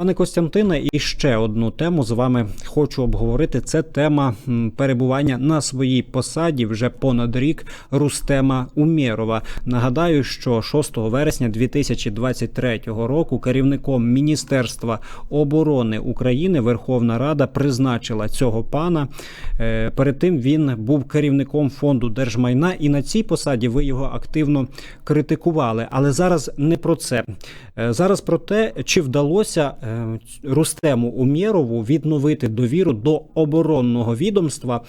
Пане Костянтине, і ще одну тему з вами хочу обговорити. Це тема перебування на своїй посаді вже понад рік Рустема Умєрова. Нагадаю, що 6 вересня 2023 року керівником Міністерства оборони України Верховна Рада призначила цього пана. Е, Перед тим він був керівником фонду держмайна, і на цій посаді ви його активно критикували. Але зараз не про це. Е, Зараз про те, чи вдалося е, Рустему Умєрову відновити довіру до оборонного відомства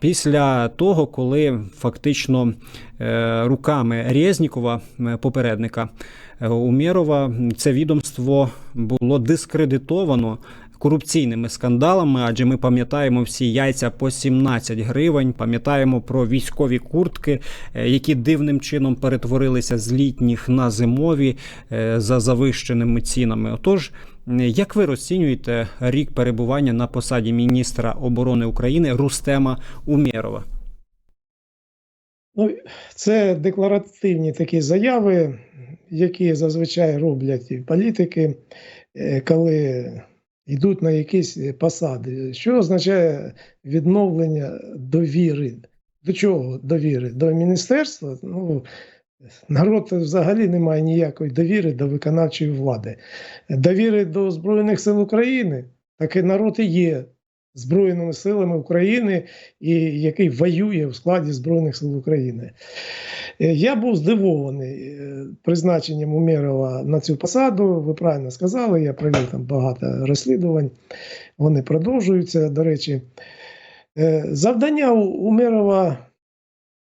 після того, коли фактично е, руками Резнікова, попередника е, Умєрова, це відомство було дискредитовано. Корупційними скандалами, адже ми пам'ятаємо всі яйця по 17 гривень, пам'ятаємо про військові куртки, е, які дивним чином перетворилися з літніх на зимові за завищеними цінами. Отож, як ви розцінюєте рік перебування на посаді міністра оборони України Рустема Умєрова? Ну, це декларативні такі заяви, які зазвичай роблять і політики, е, коли йдуть на якісь посади. Що означає відновлення довіри? До чого довіри? До міністерства? Ну, народ взагалі не має ніякої довіри до виконавчої влади. Довіри до Збройних сил України, такий народ і є Збройними силами України, і який воює в складі Збройних сил України. Е, Я був здивований е, призначенням Умєрова на цю посаду. Ви правильно сказали, я провів там багато розслідувань, вони продовжуються. До речі, Е, завдання Умєрова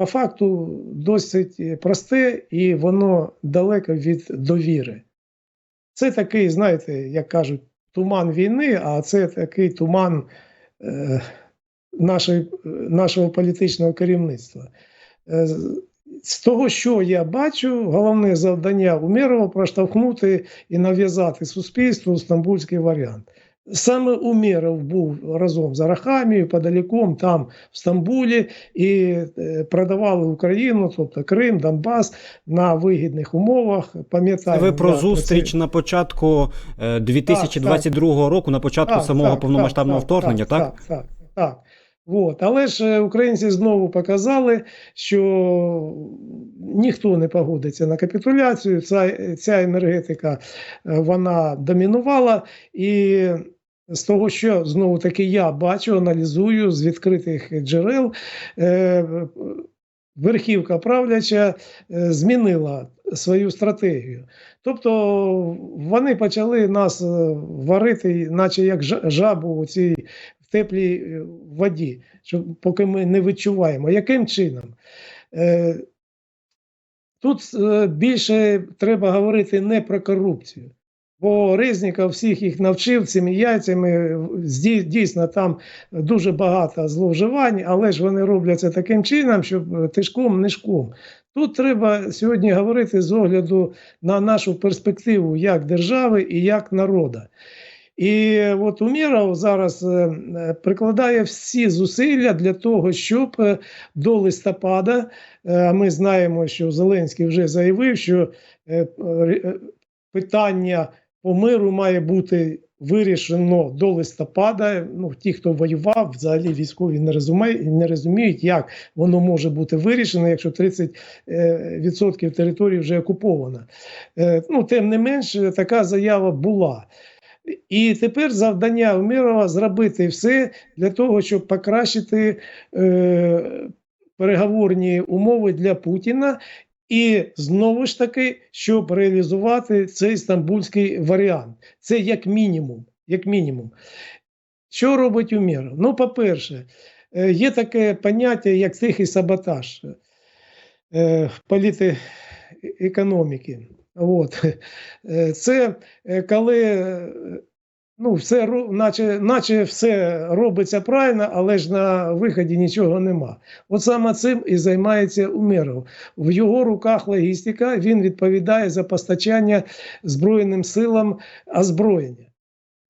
по факту досить просте і воно далеко від довіри. Це такий, знаєте, як кажуть, туман війни, а це такий туман е, нашої, нашого політичного керівництва. Е, з- з того, що я бачу, головне завдання Умєрова проштовхнути і нав'язати суспільству стамбульський варіант. Саме Умєров був разом з Арахамією, подаліком там в Стамбулі, і е, продавали Україну, тобто Крим, Донбас на вигідних умовах. Пам'ятаю Пам'ятаємо ви про це- зустріч на початку 2022 так, року, на початку Так, самого так, повномасштабного так, вторгнення, так? Так, так, так. От. Але ж е, українці знову показали, що ніхто не погодиться на капітуляцію. Ця, ця енергетика е, вона домінувала. І з того, що знову таки я бачу, аналізую з відкритих джерел, е, верхівка правляча е, змінила свою стратегію. Тобто вони почали нас е, варити, наче як жабу у цій теплій е, воді, що поки ми не відчуваємо. Яким чином? Е, Тут е, більше треба говорити не про корупцію. Бо Резніков всіх їх навчив цими яйцями. Дійсно, там дуже багато зловживань, але ж вони роблять це таким чином, щоб тишком нишком. Тут треба сьогодні говорити з огляду на нашу перспективу як держави і як народа. І от Умєров зараз е, прикладає всі зусилля для того, щоб е, до листопада, е, ми знаємо, що Зеленський вже заявив, що питання по миру має бути вирішено до листопада. Ну, ті, хто воював, взагалі військові не розуміють, не розуміють, як воно може бути вирішено, якщо 30% е, території вже окуповано. Ну, тим не менш, така заява була. І тепер завдання Умірова зробити все для того, щоб покращити е, переговорні умови для Путіна, і знову ж таки, щоб реалізувати цей стамбульський варіант. Це як мінімум. Як мінімум. Що робить Уміров? Ну, по-перше, е, є таке поняття, як тихий саботаж е, політекономіки. От. Е, Це е, коли е, ну, все, наче, наче все робиться правильно, але ж на виході нічого нема. От саме цим і займається Умеров. В його руках логістика, він відповідає за постачання Збройним силам озброєння.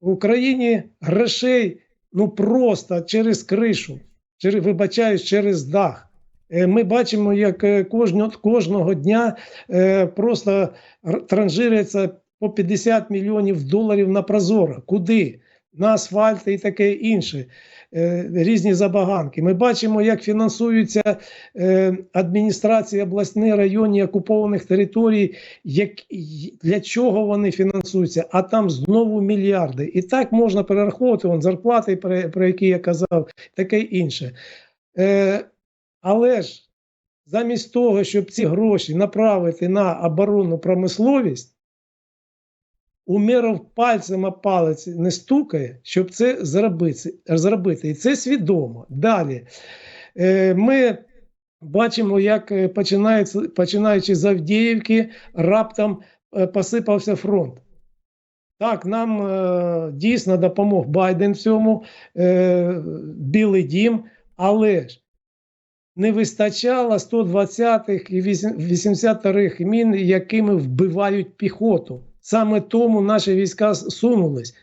В Україні грошей ну просто через кришу, через, вибачаюсь, через дах. Е, Ми бачимо, як е, кожного, кожного дня е, просто транжиряться по 50 мільйонів доларів на Прозоро. Куди? На асфальти і таке інше. Різні забаганки. Ми бачимо, як фінансуються адміністрації обласні, районні окупованих територій, як, для чого вони фінансуються, а там знову мільярди. І так можна перераховувати вон, зарплати, про, про які я казав, таке інше. Але ж замість того, щоб ці гроші направити на оборонну промисловість, Умеров пальцем о палець не стукає, щоб це зробити. зробити. І це свідомо. Далі. Е, Ми бачимо, як е, починаючи з Авдіївки, раптом е, посипався фронт. Так, нам дійсно допомог Байден в цьому, Білий дім, але ж не вистачало 120-х і 82-х мін, якими вбивають піхоту. Саме тому наші війська сунулись.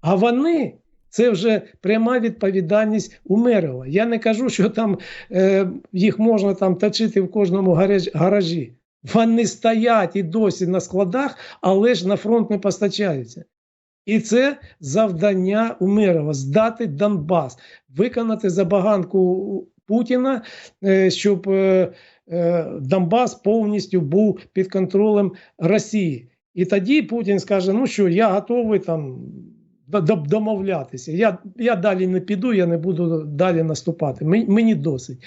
А вони це вже пряма відповідальність Умерова. Я не кажу, що там е, їх можна там точити в кожному гаражі. Вони стоять і досі на складах, але ж на фронт не постачаються. І це завдання Умерова здати Донбас, виконати забаганку Путіна, е, щоб е, е, Донбас повністю був під контролем Росії. І тоді Путін скаже: ну що, я готовий там домовлятися. Я я далі не піду, я не буду далі наступати. Мені, досить.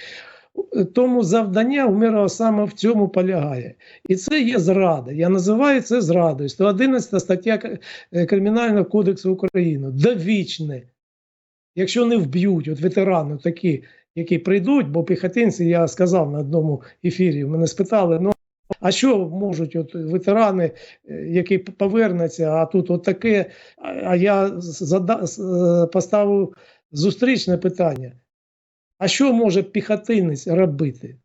Тому завдання Умирова саме в цьому полягає. І це є зрада. Я називаю це зрадою. 111 стаття Кримінального кодексу України. Довічне. Якщо не вб'ють, от ветерани такі, які прийдуть, бо піхотинці, я сказав на одному ефірі, мене спитали, ну а що можуть от ветерани, е, які повернуться, а тут от таке, а я зада, е, поставив зустрічне питання. А що може піхотинець робити?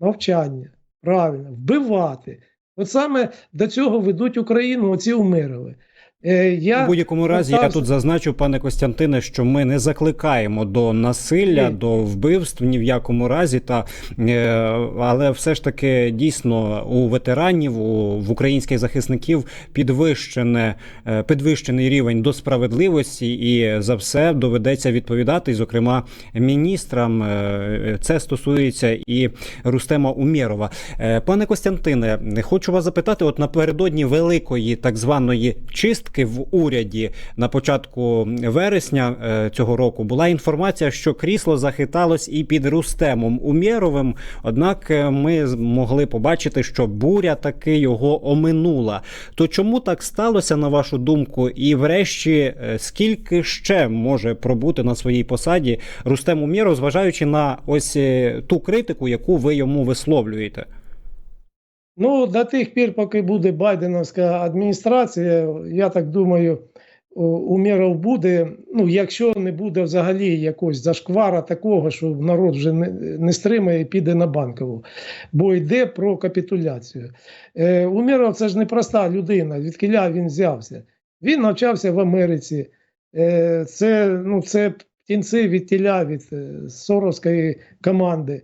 Навчання, правильно, вбивати. От саме до цього ведуть Україну оці умирови. Е, я У будь-якому разі я тут зазначу, пане Костянтине, що ми не закликаємо до насилля, ні. до вбивств ні в якому разі. Та е, але все ж таки дійсно у ветеранів, у в українських захисників підвищене е, підвищений рівень до справедливості, і за все доведеться відповідати. Зокрема, міністрам це стосується і Рустема Умєрова. Пане Костянтине, хочу вас запитати: от напередодні великої так званої чистки в уряді на початку вересня е, цього року була інформація, що крісло захиталось і під Рустемом Умєровим. Однак е, ми могли побачити, що буря таки його оминула. То чому так сталося, на вашу думку? І, врешті, е, скільки ще може пробути на своїй посаді Рустем Умєров, зважаючи на ось ту критику, яку ви йому висловлюєте? Ну, до тих пір, поки буде Байденовська адміністрація, я так думаю, Умєров буде. Ну, якщо не буде взагалі якогось зашквара такого, що народ вже не, не стримає і піде на банкову, бо йде про капітуляцію. Е, Умєров це ж не проста людина, від кіля він взявся. Він навчався в Америці. Е, Це ну, це птінці від тіля від е, Соровської команди.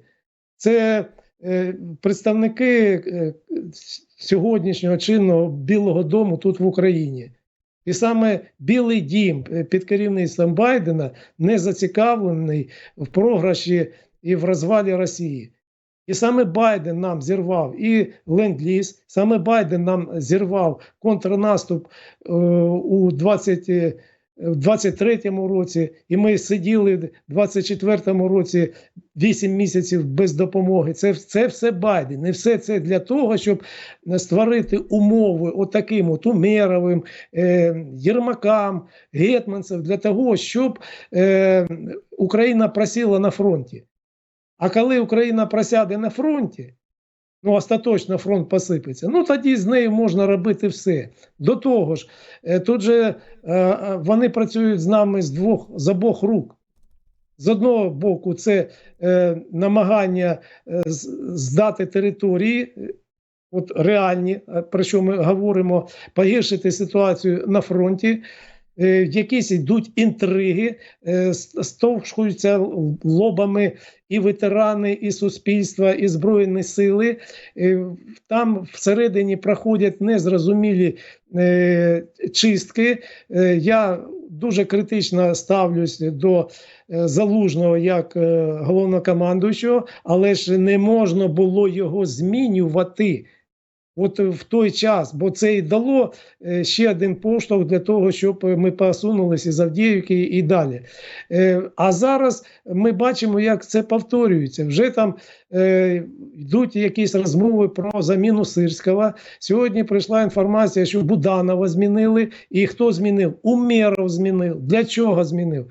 Це представники е, сьогоднішнього чинного Білого Дому тут в Україні. І саме Білий дім е, під керівництвом Байдена не зацікавлений в програші і в розвалі Росії. І саме Байден нам зірвав і ленд-ліз, саме Байден нам зірвав контрнаступ е, у 20 в 23-му році, і ми сиділи в 24-му році 8 місяців без допомоги. Це це все Байден. Не все це для того, щоб створити умови отаким от Умеровим, е, Єрмакам, Гетманцев, для того, щоб е, Україна просіла на фронті. А коли Україна просяде на фронті, ну остаточно фронт посипеться, ну тоді з нею можна робити все. До того ж, е, тут же е, е, вони працюють з нами з двох з обох рук. З одного боку, це е, намагання здати території, от реальні, про що ми говоримо, погіршити ситуацію на фронті. Е, якісь йдуть інтриги, е, с- стовхуються лобами і ветерани, і суспільства, і збройні сили. Е, Там всередині проходять незрозумілі чистки. Я дуже критично ставлюсь до залужного як головнокомандуючого, але ж не можна було його змінювати. От в той час, бо це і дало е, ще один поштовх для того, щоб ми посунулися з Авдіївки і далі. Е, А зараз ми бачимо, як це повторюється. Вже там е, йдуть якісь розмови про заміну Сирського. Сьогодні прийшла інформація, що Буданова змінили. І хто змінив? Умєров змінив. Для чого змінив?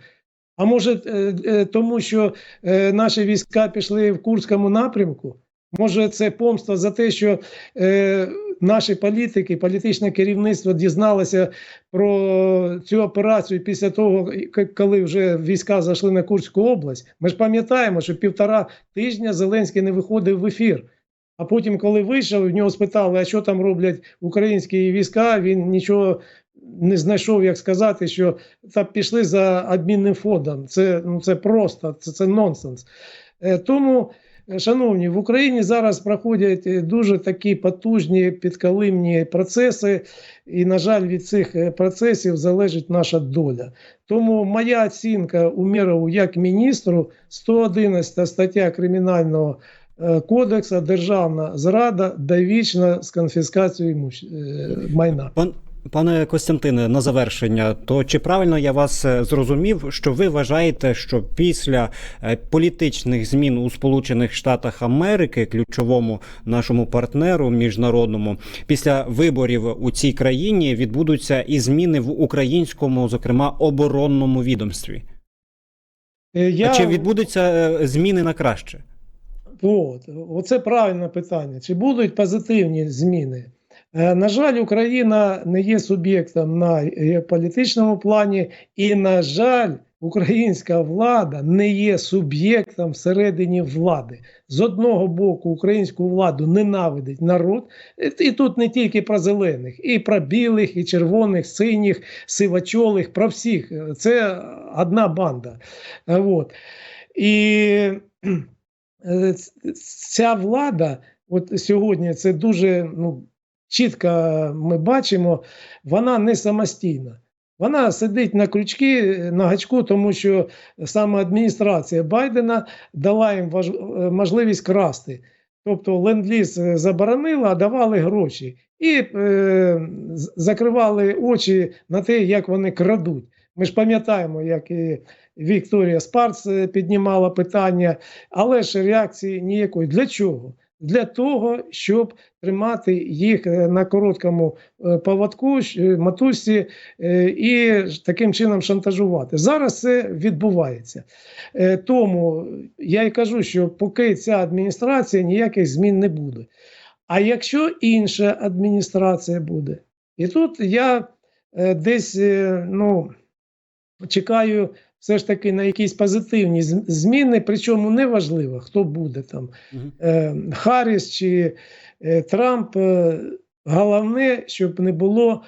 А може, е, е, тому що е, наші війська пішли в Курському напрямку? Може, це помста за те, що е, наші політики, політичне керівництво дізналося про цю операцію після того, коли вже війська зайшли на Курську область. Ми ж пам'ятаємо, що півтора тижня Зеленський не виходив в ефір. А потім, коли вийшов, в нього спитали, а що там роблять українські війська, він нічого не знайшов, як сказати, що та пішли за адмінним фондом. Це, ну, це просто, це, це нонсенс. Е, Тому, шановні, в Україні зараз проходять е, дуже такі потужні підкалимні процеси, і, на жаль, від цих е, процесів залежить наша доля. Тому моя оцінка Умєрову як міністру 111 стаття Кримінального е, кодексу державна зрада довічна з конфіскацією е, майна. Пан пане Костянтине, на завершення, то чи правильно я вас е, зрозумів, що ви вважаєте, що після е, політичних змін у Сполучених Штатах Америки, ключовому нашому партнеру міжнародному, після виборів у цій країні відбудуться і зміни в українському, зокрема оборонному відомстві? Е, Я... А чи відбудуться зміни на краще? От, оце правильне питання. Чи будуть позитивні зміни? Е, На жаль, Україна не є суб'єктом на е, політичному плані, і, на жаль, українська влада не є суб'єктом всередині влади. З одного боку, українську владу ненавидить народ, Е, і тут не тільки про зелених, і про білих, і червоних, синіх, сивочолих, про всіх. Це одна банда. От. І ця влада, от сьогодні це дуже ну, чітко ми бачимо, вона не самостійна. Вона сидить на крючки, на гачку, тому що саме адміністрація Байдена дала їм е, можливість красти. Тобто ленд-ліз е, заборонила, а давали гроші. І е, закривали очі на те, як вони крадуть. Ми ж пам'ятаємо, як і Вікторія Спарц е, піднімала питання, але ж реакції ніякої. Для чого? Для того, щоб тримати їх е, на короткому е, поводку, е, матусі і таким чином шантажувати. Зараз це відбувається. Тому я й кажу, що поки ця адміністрація ніяких змін не буде. А якщо інша адміністрація буде, і тут я десь ну, чекаю все ж таки на якісь позитивні зміни, причому неважливо, хто буде там е, Харріс чи е, Трамп. Е, головне, щоб не було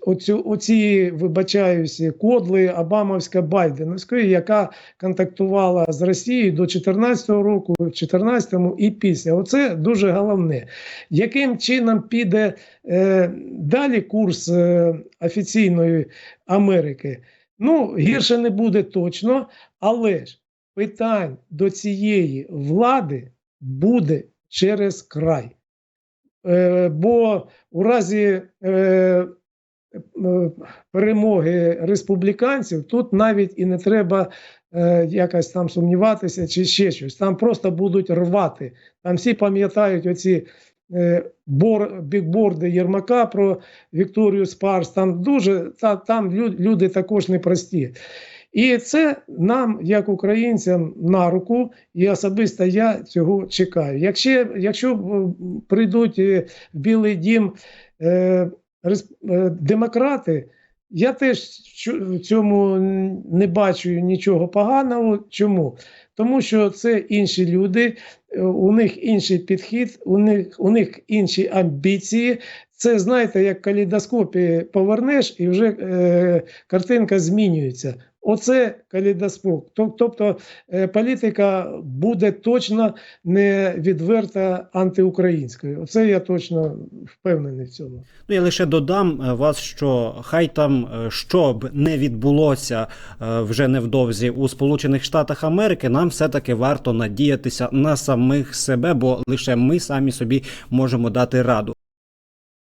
оцю, оці, вибачаюся, кодли Обамовська Байденовської, яка контактувала з Росією до 2014 року, в 2014 і після. Оце дуже головне. Яким чином піде е, далі курс е, офіційної Америки? Ну, гірше не буде точно, але ж питань до цієї влади буде через край. Е, бо у разі е, е, перемоги республіканців тут навіть і не треба е, якось там сумніватися чи ще щось. Там просто будуть рвати. Там всі пам'ятають оці бор, бікборди Єрмака про Вікторію Спарс. Там дуже та, там люди також непрості. І це нам, як українцям, на руку, і особисто я цього чекаю. Якщо, якщо е, прийдуть е, в Білий Дім е, е, демократи, я теж в цьому не бачу нічого поганого. Чому? Тому що це інші люди, е, у них інший підхід, у них, у них інші амбіції. Це знаєте, як калейдоскопі повернеш, і вже е, картинка змінюється. Оце калейдоскоп. Тоб- Тобто е, політика буде точно не відверто антиукраїнською. Оце я точно впевнений в цьому. Ну я лише додам е, вас, що хай там е, що б не відбулося вже невдовзі у Сполучених Штатах Америки, нам все таки варто надіятися на самих себе, бо лише ми самі собі можемо дати раду.